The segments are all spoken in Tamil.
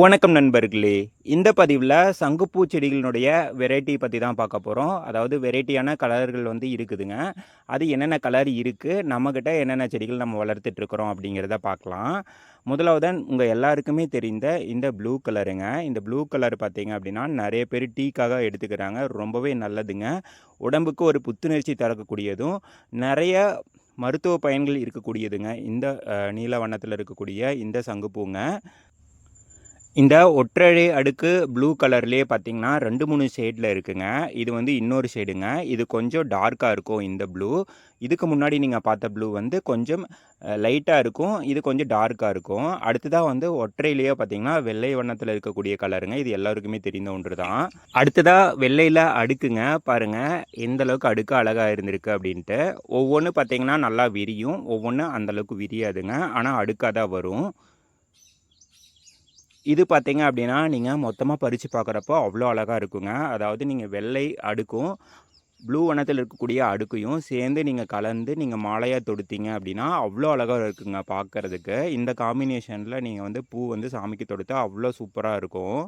வணக்கம் நண்பர்களே. இந்த பதிவில் சங்குப்பூ செடிகளினுடைய வெரைட்டி பற்றி தான் பார்க்க போகிறோம் அதாவது வெரைட்டியான கலர்கள் வந்து இருக்குதுங்க. அது என்னென்ன கலர் இருக்குது நம்மக்கிட்ட என்னென்ன செடிகள் நம்ம வளர்த்துட்ருக்குறோம் அப்படிங்கிறத பார்க்கலாம். முதலாவதான் உங்கள் எல்லாருக்குமே தெரிந்த இந்த ப்ளூ கலருங்க இந்த ப்ளூ கலர் பார்த்தீங்க அப்படின்னா நிறைய பேர் டீக்காக எடுத்துக்கிறாங்க. ரொம்பவே நல்லதுங்க. உடம்புக்கு ஒரு புத்துணர்ச்சி தரக்கூடியதும் நிறைய மருத்துவ பயன்கள் இருக்கக்கூடியதுங்க. இந்த நீல வண்ணத்தில் இருக்கக்கூடிய இந்த சங்குப்பூங்க. இந்த ஒற்றழை அடுக்கு ப்ளூ கலர்லேயே பார்த்தீங்கன்னா ரெண்டு மூணு ஷேடில் இருக்குங்க. இது வந்து இன்னொரு ஷேடுங்க இது கொஞ்சம் டார்க்காக இருக்கும் இந்த ப்ளூ இதுக்கு முன்னாடி நீங்கள் பார்த்த ப்ளூ வந்து கொஞ்சம் லைட்டாக இருக்கும். இது கொஞ்சம் டார்க்காக இருக்கும். அடுத்ததாக வந்து ஒற்றையிலேயே பார்த்தீங்கன்னா வெள்ளை வண்ணத்தில் இருக்கக்கூடிய கலருங்க இது எல்லாருக்குமே தெரிந்த ஒன்று தான் அடுத்ததாக வெள்ளையில் அடுக்குங்க. பாருங்கள் எந்த அளவுக்கு அடுக்கு அழகாக இருந்திருக்கு அப்படின்ட்டு. ஒவ்வொன்று பார்த்தீங்கன்னா நல்லா விரியும். ஒவ்வொன்று அந்தளவுக்கு விரியாதுங்க. ஆனால் அடுக்காக தான் வரும். இது பார்த்தீங்க அப்படின்னா நீங்கள் மொத்தமாக பறித்து பார்க்குறப்போ அவ்வளோ அழகாக இருக்குங்க. அதாவது நீங்கள் வெள்ளை அடுக்கும் ப்ளூ வண்ணத்தில் இருக்கக்கூடிய அடுக்கையும் சேர்ந்து நீங்கள் கலந்து நீங்கள் மாலையாக தொடுத்தீங்க அப்படின்னா அவ்வளோ அழகாக இருக்குங்க பார்க்குறதுக்கு இந்த காம்பினேஷனில் நீங்கள் வந்து பூ வந்து சாமிக்கு தொடுத்தா அவ்வளோ சூப்பராக இருக்கும்.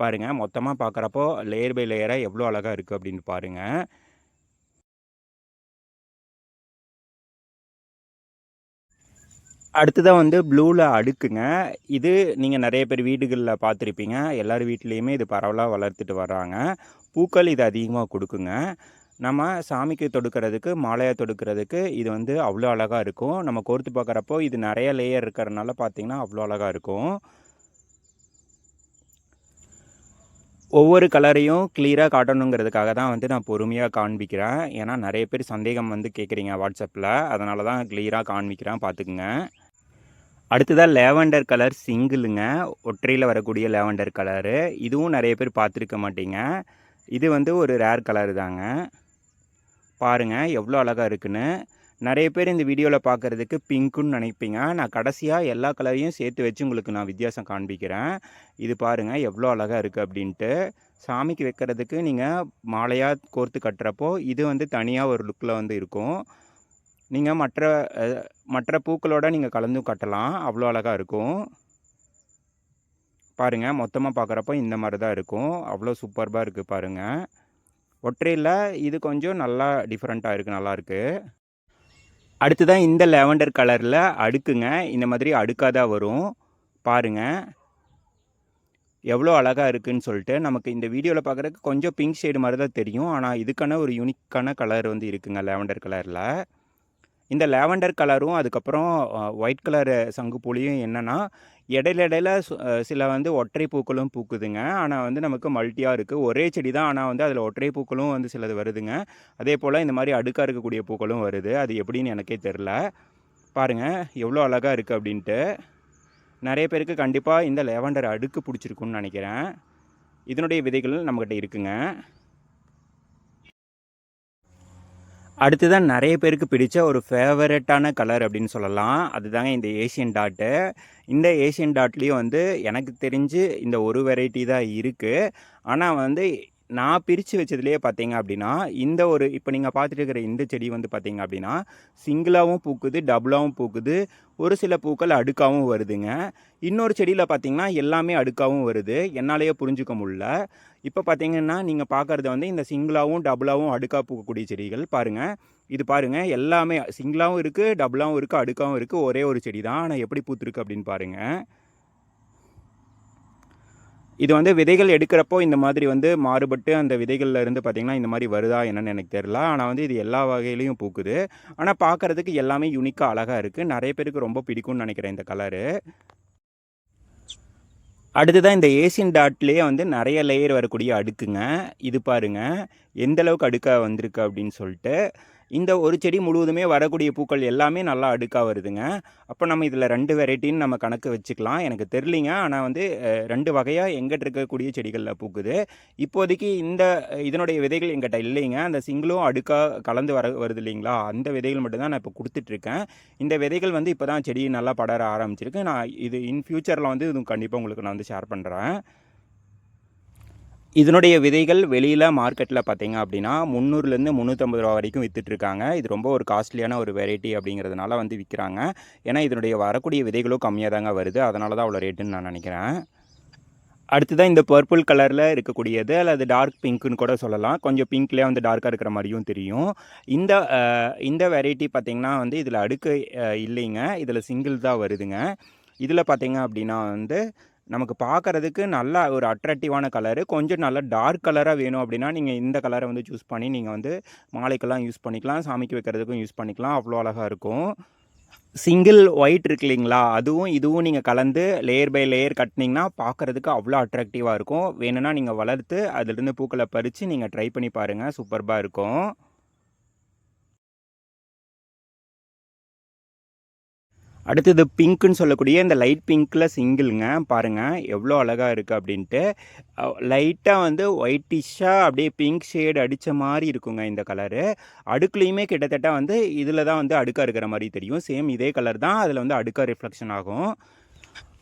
பாருங்கள் மொத்தமாக பார்க்குறப்போ லேயர் பை லேயராக எவ்வளோ அழகாக இருக்குது அப்படின்னு பாருங்கள் அடுத்ததாக வந்து ப்ளூவில் அடுக்குங்க. இது நீங்கள் நிறைய பேர் வீடுகளில் பார்த்துருப்பீங்க. எல்லார் வீட்லேயுமே இது பரவலாக வளர்த்துட்டு வர்றாங்க. பூக்கள் இது அதிகமாக கொடுக்குங்க. நம்ம சாமிக்கு தொடுக்கிறதுக்கு மாலையாக தொடுக்கிறதுக்கு இது வந்து அவ்வளோ அழகாக இருக்கும். நம்ம கோர்த்து பார்க்குறப்போ இது நிறைய லேயர் இருக்கிறதுனால பார்த்தீங்கன்னா அவ்வளோ அழகாக இருக்கும். ஒவ்வொரு கலரையும் கிளியராக காட்டணுங்கிறதுக்காக தான் வந்து நான் பொறுமையாக காண்பிக்கிறேன். ஏன்னா நிறைய பேர் சந்தேகம் வந்து கேட்குறீங்க வாட்ஸ்அப்பில் அதனால தான் கிளியராக காண்பிக்கிறேன். பார்த்துக்குங்க. அடுத்ததாக லேவண்டர் கலர் சிங்கிளுங்க. ஒற்றையில் வரக்கூடிய லேவண்டர் கலரு. இதுவும் நிறைய பேர் பார்த்துருக்க மாட்டீங்க. இது வந்து ஒரு ரேர் கலர் தாங்க. பாருங்கள் எவ்வளோ அழகாக இருக்குன்னு. நிறைய பேர் இந்த வீடியோவில் பார்க்குறதுக்கு பிங்க்குன்னு நினைப்பீங்க. நான் கடைசியாக எல்லா கலரையும் சேர்த்து வச்சு உங்களுக்கு நான் வித்தியாசம் காண்பிக்கிறேன். இது பாருங்கள் எவ்வளோ அழகாக இருக்குது அப்படின்ட்டு. சாமிக்கு வைக்கிறதுக்கு நீங்கள் மாலையாக கோர்த்து கட்டுறப்போ இது வந்து தனியாக ஒரு லுக்கில் வந்து இருக்கும். நீங்கள் மற்ற மற்ற பூக்களோட நீங்கள் கலந்து கட்டலாம். அவ்வளோ அழகாக இருக்கும். பாருங்கள் மொத்தமாக பார்க்குறப்போ இந்த மாதிரி தான் இருக்கும் அவ்வளோ சூப்பர்பாக இருக்குது பாருங்கள் ஒற்றையில் இது கொஞ்சம் நல்லா டிஃப்ரெண்ட்டாக இருக்குது நல்லாயிருக்கு அடுத்ததான் இந்த லெவண்டர் கலரில் அடுக்குங்க. இந்த மாதிரி அடுக்காக தான் வரும். பாருங்கள் எவ்வளோ அழகாக இருக்குன்னு சொல்லிட்டு நமக்கு இந்த வீடியோவில் பார்க்குறதுக்கு கொஞ்சம் பிங்க் ஷேடு மாதிரி தான் தெரியும். ஆனால் இதுக்கான ஒரு யூனிக்கான கலர் வந்து இருக்குங்க லெவண்டர் கலரில் இந்த லேவண்டர் கலரும் அதுக்கப்புறம் ஒயிட் கலர் சங்குப்பூலியும் என்னென்னா இடையில இடையில சு- சில வந்து ஒற்றை பூக்களும் பூக்குதுங்க. ஆனால் வந்து நமக்கு மல்ட்டியாக இருக்குது ஒரே செடி தான். ஆனால் வந்து அதில் ஒற்றை பூக்களும் வந்து சிலது வருதுங்க. அதே போல் இந்த மாதிரி அடுக்காக இருக்கக்கூடிய பூக்களும் வருது. அது எப்படின்னு எனக்கே தெரில. பாருங்கள் எவ்வளோ அழகாக இருக்குது அப்படின்ட்டு. நிறைய பேருக்கு கண்டிப்பாக இந்த லேவண்டர் அடுக்கு பிடிச்சிருக்குன்னு நினைக்கிறேன். இதனுடைய விதைகள் நம்மக்கிட்ட இருக்குங்க. அடுத்ததான் நிறைய பேருக்கு பிடிச்ச ஒரு ஃபேவரட்டான கலர் அப்படின்னு சொல்லலாம். அதுதாங்க இந்த ஏஷியன் டாட்டு இந்த ஏஷியன் டாட்லேயும் வந்து எனக்கு தெரிஞ்சு இந்த ஒரு வெரைட்டி தான் இருக்குது ஆனால் வந்து நான் பிரித்து வச்சதுலேயே பார்த்தீங்க அப்படின்னா இந்த ஒரு இப்போ நீங்கள் பார்த்துட்டு இருக்கிற இந்த செடி வந்து பார்த்தீங்க அப்படின்னா சிங்கிளாகவும் பூக்குது டபுளாகவும் பூக்குது ஒரு சில பூக்கள் அடுக்காகவும் வருதுங்க. இன்னொரு செடியில் பார்த்தீங்கன்னா எல்லாமே அடுக்காகவும் வருது. என்னாலேயே புரிஞ்சுக்க முடில இப்போ பார்த்தீங்கன்னா நீங்கள் பார்க்குறது வந்து இந்த சிங்கிளாகவும் டபுளாகவும் அடுக்கா பூக்கக்கூடிய செடிகள் பாருங்கள் இது பாருங்கள் எல்லாமே சிங்கிளாகவும் இருக்குது டபுளாகவும் இருக்குது அடுக்காகவும் இருக்குது ஒரே ஒரு செடி தான் ஆனால் எப்படி பூத்துருக்கு அப்படின்னு பாருங்கள் இது வந்து விதைகள் எடுக்கிறப்போ இந்த மாதிரி வந்து மாறுபட்டு அந்த விதைகளில் இருந்து பார்த்திங்கன்னா இந்த மாதிரி வருதா என்னென்னு எனக்கு தெரில ஆனால் வந்து இது எல்லா வகையிலையும் பூக்குது. ஆனால் பார்க்குறதுக்கு எல்லாமே யூனிக்காக அழகாக இருக்குது நிறைய பேருக்கு ரொம்ப பிடிக்கும்னு நினைக்கிறேன் இந்த கலரு அடுத்ததான் இந்த ஏசியன் டாட்லேயே வந்து நிறைய லேயர் வரக்கூடிய அடுக்குங்க. இது பாருங்க. எந்த அளவுக்கு அடுக்காக வந்திருக்கு அப்படின்னு சொல்லிட்டு. இந்த ஒரு செடி முழுவதுமே வரக்கூடிய பூக்கள் எல்லாமே நல்லா அடுக்காக வருதுங்க. அப்போ நம்ம இதில் ரெண்டு வெரைட்டின்னு நம்ம கணக்கு வச்சுக்கலாம். எனக்கு தெரிலிங்க ஆனால் வந்து ரெண்டு வகையாக எங்கிட்ட இருக்கக்கூடிய செடிகளில் பூக்குது. இப்போதைக்கு இந்த இதனுடைய விதைகள் எங்கிட்ட இல்லைங்க. அந்த சிங்கிளும் அடுக்காக கலந்து வர வருது இல்லைங்களா? அந்த விதைகள் மட்டும்தான் நான் இப்போ கொடுத்துட்ருக்கேன். இந்த விதைகள் வந்து இப்போ தான் செடி நல்லா படர ஆரம்பிச்சிருக்கு. நான் இது இன் ஃப்யூச்சரில் வந்து இது கண்டிப்பாக உங்களுக்கு நான் வந்து ஷேர் பண்ணுறேன் இதனுடைய விதைகள் வெளியில் மார்க்கெட்டில் பார்த்தீங்க அப்படின்னா முந்நூறுலேருந்து முந்நூற்றம்பது ரூபா வரைக்கும் விற்றுட்ருக்காங்க இது ரொம்ப ஒரு காஸ்ட்லியான ஒரு வெரைட்டி அப்படிங்கிறதுனால வந்து விற்கிறாங்க ஏன்னா இதனுடைய வரக்கூடிய விதைகளும் கம்மியாக தாங்க வருது. அதனால தான் அவ்வளோ ரேட்டுன்னு நான் நினைக்கிறேன். அடுத்ததான் இந்த பர்பிள் கலரில் இருக்கக்கூடியது அல்லது டார்க் பிங்க்குன்னு கூட சொல்லலாம். கொஞ்சம் பிங்க்லேயே வந்து டார்க்காக இருக்கிற மாதிரியும் தெரியும். இந்த இந்த வெரைட்டி பார்த்திங்கன்னா வந்து இதில் அடுக்கு இல்லைங்க. இதில் சிங்கிள் தான் வருதுங்க. இதில் பார்த்திங்க அப்படின்னா வந்து நமக்கு பார்க்குறதுக்கு நல்லா ஒரு அட்ராக்டிவான கலரு கொஞ்சம் நல்லா டார்க் கலராக வேணும் அப்படின்னா நீங்கள் இந்த கலரை வந்து சூஸ் பண்ணி நீங்கள் வந்து மாலைக்கெல்லாம் யூஸ் பண்ணிக்கலாம் சாமிக்கு வைக்கிறதுக்கும் யூஸ் பண்ணிக்கலாம். அவ்வளோ அழகாக இருக்கும். சிங்கிள் ஒயிட் இருக்கு இல்லைங்களா? அதுவும் இதுவும் நீங்கள் கலந்து லேயர் பை லேயர் கட்டினீங்கன்னா பார்க்குறதுக்கு அவ்வளோ அட்ராக்டிவாக இருக்கும். வேணும்னா நீங்கள் வளர்த்து அதிலிருந்து பூக்களை பறித்து நீங்கள் ட்ரை பண்ணி பாருங்கள் சூப்பர்பாக இருக்கும். அடுத்தது பிங்க்குன்னு சொல்லக்கூடிய இந்த லைட் பிங்க்கில் சிங்கிளுங்க. பாருங்கள் எவ்வளோ அழகாக இருக்குது அப்படின்ட்டு. லைட்டாக வந்து ஒயிட்டிஷாக அப்படியே பிங்க் ஷேடு அடித்த மாதிரி இருக்குங்க இந்த கலரு. அடுக்குலேயுமே கிட்டத்தட்ட வந்து இதில் தான் வந்து அடுக்காக இருக்கிற மாதிரி தெரியும். சேம் இதே கலர் தான் அதில் வந்து அடுக்காக ரிஃப்ளெக்ஷன் ஆகும்.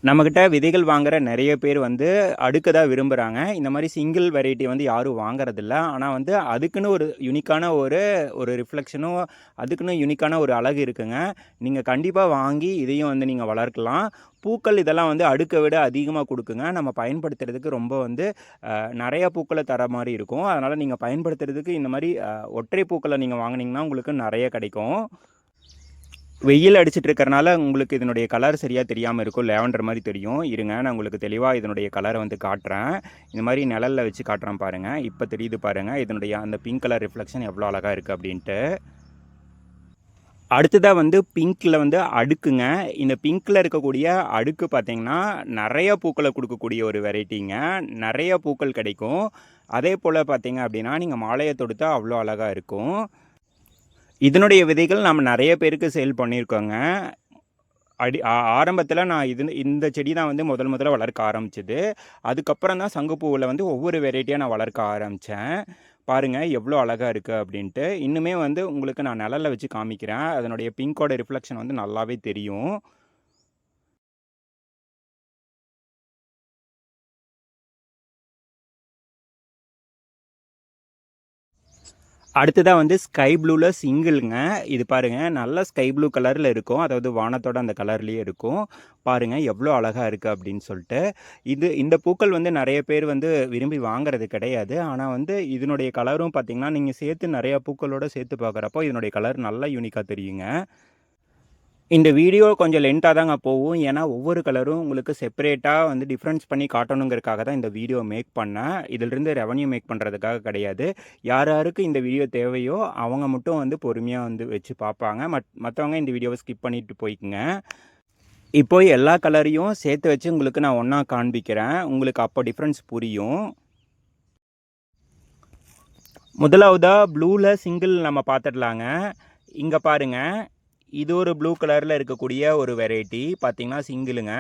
நம்மக்கிட்ட விதைகள் வாங்குற நிறைய பேர் வந்து அடுக்க தான் விரும்புகிறாங்க இந்த மாதிரி சிங்கிள் வெரைட்டி வந்து யாரும் வாங்குறதில்ல. ஆனால் வந்து அதுக்குன்னு ஒரு யூனிக்கான ஒரு ஒரு ரிஃப்ளெக்ஷனும் அதுக்குன்னு யூனிக்கான ஒரு அழகு இருக்குங்க. நீங்கள் கண்டிப்பாக வாங்கி இதையும் வந்து நீங்கள் வளர்க்கலாம். பூக்கள் இதெல்லாம் வந்து அடுக்கை விட அதிகமாக கொடுக்குங்க. நம்ம பயன்படுத்துறதுக்கு ரொம்ப வந்து நிறையா நிறைய பூக்களை தர மாதிரி இருக்கும். அதனால் நீங்கள் பயன்படுத்துறதுக்கு இந்த மாதிரி ஒற்றை பூக்களை நீங்கள் வாங்கினீங்கன்னா உங்களுக்கு நிறைய கிடைக்கும். வெயில் அடிச்சிட்டு இருக்கறனால உங்களுக்கு இதனுடைய கலர் சரியாக தெரியாமல் இருக்கும். லேவண்டர் மாதிரி தெரியும். இருங்க நான் உங்களுக்கு தெளிவாக இதனுடைய கலரை வந்து காட்டுறேன். இந்த மாதிரி நிழலில் வச்சு காட்டுறேன் பாருங்கள் இப்போ தெரியுது பாருங்கள் இதனுடைய அந்த பிங்க் கலர் ரிஃப்ளெக்ஷன் எவ்வளோ அழகாக இருக்குது அப்படின்ட்டு. அடுத்ததாக வந்து பிங்க்கில் வந்து அடுக்குங்க. இந்த பிங்க்கில் இருக்கக்கூடிய அடுக்கு பார்த்திங்கன்னா நிறைய பூக்களை கொடுக்கக்கூடிய ஒரு வெரைட்டிங்க நிறைய பூக்கள் கிடைக்கும். அதே போல் பார்த்திங்க அப்படின்னா நீங்கள் மாலையை தொடுத்தா அவ்வளோ அழகாக இருக்கும். இதனுடைய விதைகள் நம்ம நிறைய பேருக்கு சேல் பண்ணியிருக்கோங்க. அடி ஆரம்பத்தில் நான் இது இந்த செடி தான் வந்து முதல் முதல்ல வளர்க்க ஆரம்பிச்சது. அதுக்கப்புறம் தான் சங்குப்பூவில் வந்து ஒவ்வொரு வெரைட்டியாக நான் வளர்க்க ஆரம்பித்தேன் பாருங்கள் எவ்வளோ அழகாக இருக்குது அப்படின்ட்டு. இன்னுமே வந்து உங்களுக்கு நான் நிழலில் வச்சு காமிக்கிறேன். அதனுடைய பிங்கோட ரிஃப்ளெக்ஷன் வந்து நல்லாவே தெரியும். அடுத்ததாக வந்து ஸ்கை ப்ளூவில் சிங்கிளுங்க இது பாருங்கள் நல்ல ஸ்கை ப்ளூ கலரில் இருக்கும். அதாவது வானத்தோட அந்த கலர்லேயே இருக்கும். பாருங்கள் எவ்வளோ அழகாக இருக்குது அப்படின்னு சொல்லிட்டு. இது இந்த பூக்கள் வந்து நிறைய பேர் வந்து விரும்பி வாங்குறது கிடையாது. ஆனால் வந்து இதனுடைய கலரும் பார்த்திங்கன்னா நீங்கள் சேர்த்து நிறையா பூக்களோட சேர்த்து பார்க்குறப்போ இதனுடைய கலர் நல்லா யூனிக்காக தெரியுங்க. இந்த வீடியோ கொஞ்சம் லென்த்தாக தாங்க போகும். ஏன்னா ஒவ்வொரு கலரும் உங்களுக்கு செப்பரேட்டாக வந்து டிஃப்ரென்ஸ் பண்ணி காட்டணுங்கிறதுக்காக தான் இந்த வீடியோ மேக் பண்ணேன். இதிலிருந்து ரெவன்யூ மேக் பண்ணுறதுக்காக கிடையாது. யார் யாருக்கு இந்த வீடியோ தேவையோ அவங்க மட்டும் வந்து பொறுமையாக வந்து வச்சு பார்ப்பாங்க. மத் மற்றவங்க இந்த வீடியோவை ஸ்கிப் பண்ணிட்டு போய்க்குங்க. இப்போ எல்லா கலரையும் சேர்த்து வச்சு உங்களுக்கு நான் ஒன்றா காண்பிக்கிறேன். உங்களுக்கு அப்போ டிஃப்ரென்ஸ் புரியும். முதலாவதாக ப்ளூவில் சிங்கிள் நம்ம பார்த்துடலாங்க. இங்கே பாருங்கள் இது ஒரு ப்ளூ கலரில் இருக்கக்கூடிய ஒரு வெரைட்டி பார்த்தீங்கன்னா சிங்கிளுங்க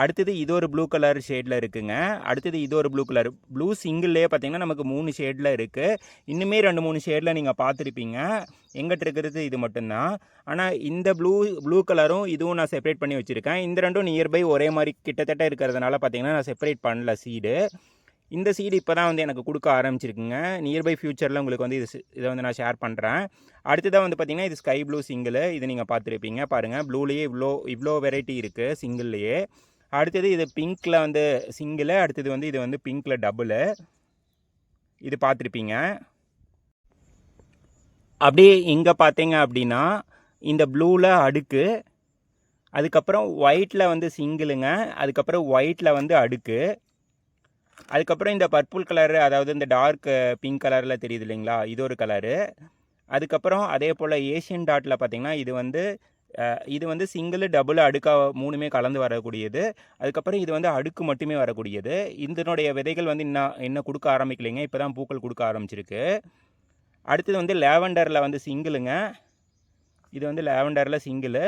அடுத்தது இது ஒரு ப்ளூ கலர் ஷேடில் இருக்குங்க. அடுத்தது இது ஒரு ப்ளூ கலர் ப்ளூ சிங்கிள்லேயே பார்த்தீங்கன்னா நமக்கு மூணு ஷேடில் இருக்குது இன்னுமே ரெண்டு மூணு ஷேடில் நீங்கள் பார்த்துருப்பீங்க எங்கிட்ட இருக்கிறது இது மட்டும்தான். ஆனால் இந்த ப்ளூ ப்ளூ கலரும் இதுவும் நான் செப்பரேட் பண்ணி வச்சுருக்கேன். இந்த ரெண்டும் நியர்பை ஒரே மாதிரி கிட்டத்தட்ட இருக்கிறதுனால பார்த்தீங்கன்னா நான் செப்பரேட் பண்ணல சீடு இந்த சீடு இப்போ தான் வந்து எனக்கு கொடுக்க ஆரம்பிச்சிருக்குங்க. நியர்பை ஃப்யூச்சரில் உங்களுக்கு வந்து இது இதை வந்து நான் ஷேர் பண்ணுறேன் அடுத்ததாக வந்து பார்த்திங்கன்னா இது ஸ்கை ப்ளூ சிங்கிள் இது நீங்கள் பார்த்துருப்பீங்க. பாருங்கள் ப்ளூலேயே இவ்வளோ இவ்வளோ வெரைட்டி இருக்குது சிங்கிள்லேயே அடுத்தது இது பிங்க்கில் வந்து சிங்கிள் அடுத்தது வந்து இது வந்து பிங்க்கில் டபுளு இது பார்த்துருப்பீங்க. அப்படியே இங்கே பார்த்தீங்க அப்படின்னா இந்த ப்ளூவில் அடுக்கு. அதுக்கப்புறம் ஒயிட்டில் வந்து சிங்கிளுங்க அதுக்கப்புறம் ஒயிட்டில் வந்து அடுக்கு. அதுக்கப்புறம் இந்த பர்பிள் கலரு அதாவது இந்த டார்க் பிங்க் கலரில் தெரியுது இல்லைங்களா? இது ஒரு கலரு அதுக்கப்புறம் அதே போல் ஏஷியன் டாட்டில் பார்த்தீங்கன்னா இது வந்து இது வந்து சிங்கிள் டபுள் அடுக்காக மூணுமே கலந்து வரக்கூடியது. அதுக்கப்புறம் இது வந்து அடுக்கு மட்டுமே வரக்கூடியது. இதனுடைய விதைகள் வந்து இன்னும் இன்னும் கொடுக்க ஆரம்பிக்கலைங்க. இப்போ தான் பூக்கள் கொடுக்க ஆரம்பிச்சிருக்கு. அடுத்தது வந்து லேவண்டரில் வந்து சிங்கிளுங்க இது வந்து லேவண்டரில் சிங்கிளு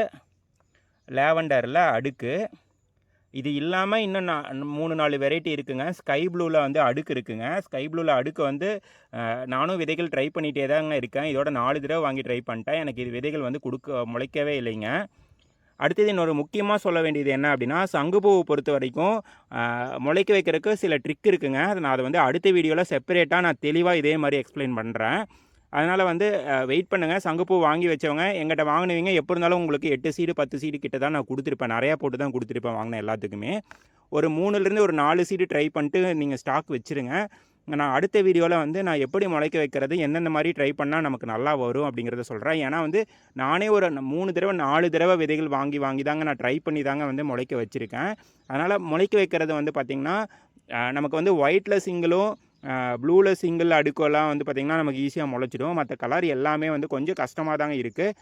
லேவண்டரில் அடுக்கு. இது இல்லாமல் இன்னும் நான் மூணு நாலு வெரைட்டி இருக்குங்க. ஸ்கை ப்ளூவில் வந்து அடுக்கு இருக்குங்க. ஸ்கை ப்ளூவில் அடுக்கு வந்து நானும் விதைகள் ட்ரை பண்ணிகிட்டே தாங்க இருக்கேன். இதோட நாலு தடவை வாங்கி ட்ரை பண்ணிட்டேன். எனக்கு இது விதைகள் வந்து கொடுக்க முளைக்கவே இல்லைங்க. அடுத்தது இன்னொரு முக்கியமாக சொல்ல வேண்டியது என்ன அப்படின்னா சங்குப்பூவை பொறுத்த வரைக்கும் முளைக்க வைக்கிறதுக்கு சில ட்ரிக் இருக்குங்க. அதை நான் அதை வந்து அடுத்த வீடியோவில் செப்பரேட்டாக நான் தெளிவாக இதே மாதிரி எக்ஸ்பிளைன் பண்ணுறேன் அதனால் வந்து வெயிட் பண்ணுங்கள் சங்குப்பூ வாங்கி வச்சவங்க எங்கிட்ட வாங்கினவங்க எப்போ இருந்தாலும் உங்களுக்கு எட்டு சீடு பத்து சீடு கிட்ட தான் நான் கொடுத்துருப்பேன். நிறையா போட்டு தான் கொடுத்துருப்பேன் வாங்கின எல்லாத்துக்குமே. ஒரு மூணுலேருந்து ஒரு நாலு சீடு ட்ரை பண்ணிட்டு நீங்கள் ஸ்டாக் வச்சுருங்க. நான் அடுத்த வீடியோவில் வந்து நான் எப்படி முளைக்க வைக்கிறது எந்தெந்த மாதிரி ட்ரை பண்ணால் நமக்கு நல்லா வரும் அப்படிங்கிறத சொல்கிறேன் ஏன்னா வந்து நானே ஒரு மூணு தடவை நாலு தடவை விதைகள் வாங்கி வாங்கி தாங்க நான் ட்ரை பண்ணி தாங்க வந்து முளைக்க வச்சுருக்கேன். அதனால் முளைக்க வைக்கிறது வந்து பார்த்திங்கன்னா நமக்கு வந்து ஒயிட்டில் சிங்கிளும் ப்ளூவில் சிங்கிள் அடுக்கெல்லாம் வந்து பார்த்திங்கன்னா நமக்கு ஈஸியாக முளைச்சிடும். மற்ற கலர் எல்லாமே வந்து கொஞ்சம் கஷ்டமாக தாங்க இருக்குது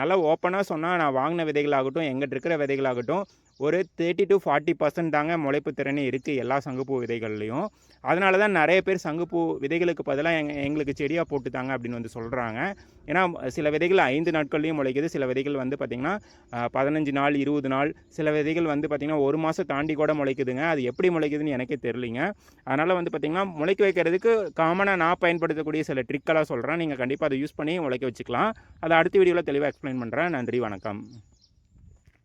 நல்லா ஓப்பனாக சொன்னால் நான் வாங்கின விதைகளாகட்டும் எங்கிட்ட இருக்கிற விதைகளாகட்டும் ஒரு தேர்ட்டி டு ஃபார்ட்டி பர்சன்ட் தாங்க முளைப்பு திறனே இருக்குது எல்லா சங்குப்பூ விதைகள்லையும். அதனால தான் நிறைய பேர் சங்குப்பூ விதைகளுக்கு பதிலாக எங் எங்களுக்கு செடியாக போட்டுத்தாங்க அப்படின்னு வந்து சொல்கிறாங்க ஏன்னா சில விதைகள் ஐந்து நாட்கள்லையும் முளைக்குது. சில விதைகள் வந்து பார்த்திங்கன்னா பதினஞ்சு நாள் இருபது நாள் சில விதைகள் வந்து பார்த்திங்கன்னா ஒரு மாதம் தாண்டி கூட முளைக்குதுங்க. அது எப்படி முளைக்குதுன்னு எனக்கே தெரியலிங்க. அதனால் வந்து பார்த்திங்கன்னா முளைக்க வைக்கிறதுக்கு காமனாக நான் பயன்படுத்தக்கூடிய சில ட்ரிக்கெல்லாம் சொல்கிறேன் நீங்கள் கண்டிப்பாக அதை யூஸ் பண்ணி முளைக்க வச்சுக்கலாம். அதை அடுத்த வீடியோவில் தெளிவாக எக்ஸ்பிளைன் பண்ணுறேன் நன்றி வணக்கம்.